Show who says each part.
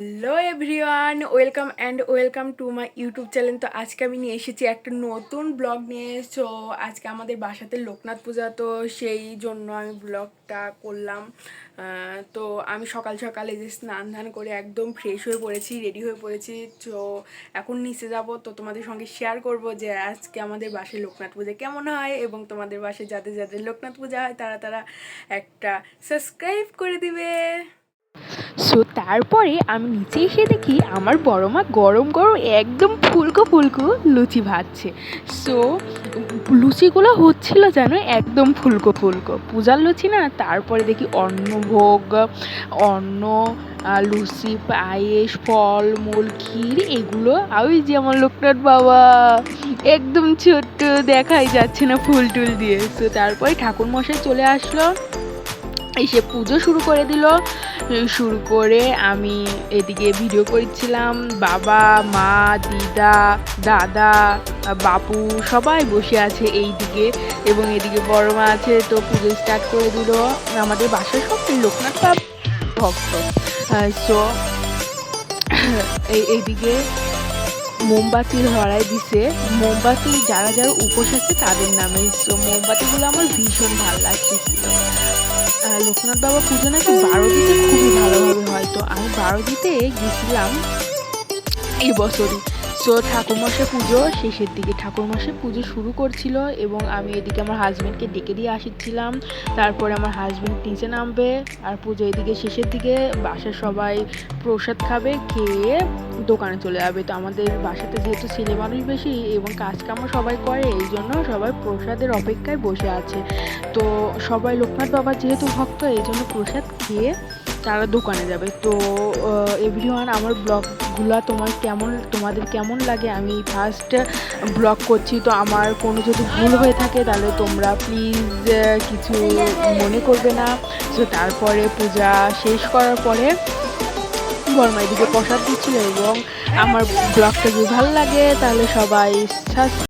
Speaker 1: Hello everyone, welcome and welcome to my YouTube channel. তো আজকে আমি নিয়ে এসেছি একটা নতুন ব্লগ নিয়ে। সো, আজকে আমাদের বাসাতে লোকনাথ পূজা। তো সেই জন্য আমি ব্লগটা করলাম। তো আমি সকাল সকালে যে স্নান ধান করে একদম ফ্রেশ হয়ে পড়েছি রেডি হয়ে পড়েছি। তো এখন নিচে যাব। তো তোমাদের সঙ্গে শেয়ার করব যে আজকে আমাদের বাসায় লোকনাথ পূজা কেমন হয় এবং তোমাদের বাসায় যাদের যাদের লোকনাথ পূজা হয়, তারা তারা একটা সাবস্ক্রাইব করে দিবে।
Speaker 2: সো তারপরে আমি নিচে এসে দেখি আমার বড় মা গরম গরম একদম ফুলকো ফুলকো লুচি ভাজছে। সো লুচিগুলো হচ্ছিল যেন একদম ফুলকো ফুলকো। পূজার লুচি না, তারপরে দেখি অন্নভোগ, অন্ন লুচি, পায়েস ফল মূল ক্ষীর, এগুলো ওই যে আমার লোকনাথ বাবা। একদম ছোট্ট, দেখাই যাচ্ছে না ফুল টুল দিয়ে। তো তারপরে ঠাকুর মশাই চলে আসলো। এসে পুজো শুরু করে দিল। শুরু করে আমি এদিকে ভিডিও করছিলাম। বাবা, মা, দিদা, দাদা, বাপু সবাই বসে আছে এই দিকে এবং এদিকে বড় মা আছে, তো পুজো স্টার্ট করে দিল। আমাদের বাসার সব লোকনাথ ভক্ত। সো এই, এইদিকে মোমবাতি ধরাই দিছে। মোমবাতি যারা যারা উপোস আছে তাদের নামে। সো মোমবাতিগুলো আমার ভীষণ ভালো লাগতেছিল। লোকনাথ বাবা পুজো নাকি বারো দিতে খুবই ভালোভাবে হয়। তো আমি বারো দিতে গেছিলাম এই বছরই। সো ঠাকুরমশাই পুজো, শেষের দিকে ঠাকুরমশাই পুজো শুরু করছিল এবং আমি এদিকে আমার হাজব্যান্ডকে ডেকে দিয়ে আসছিলাম। তারপরে আমার হাজব্যান্ড নিচে নামবে আর পুজো এদিকে শেষের দিকে। বাসার সবাই প্রসাদ খাবে, খেয়ে দোকানে চলে যাবে। তো আমাদের বাসাতে যেহেতু ছেলে মানুষ বেশি এবং কাজ কামও সবাই করে, এই জন্য সবাই প্রসাদের অপেক্ষায় বসে আছে। তো সবাই লোকনাথ বাবা যেহেতু ভক্ত, এই জন্য প্রসাদ খেয়ে তারা দোকানে যাবে। তো এভরিওয়ান আমার ব্লগগুলো তোমার কেমন, তোমাদের কেমন লাগে আমি ফার্স্ট ব্লগ করছি। তো আমার কোনো যদি ভুল হয়ে থাকে তাহলে তোমরা প্লিজ কিছু মনে করবে না। তো তারপরে পূজা শেষ করার পরে বর্মা এদিকে প্রসাদ দিচ্ছিল এবং আমার ব্লগটা যদি ভালো লাগে তাহলে সবাই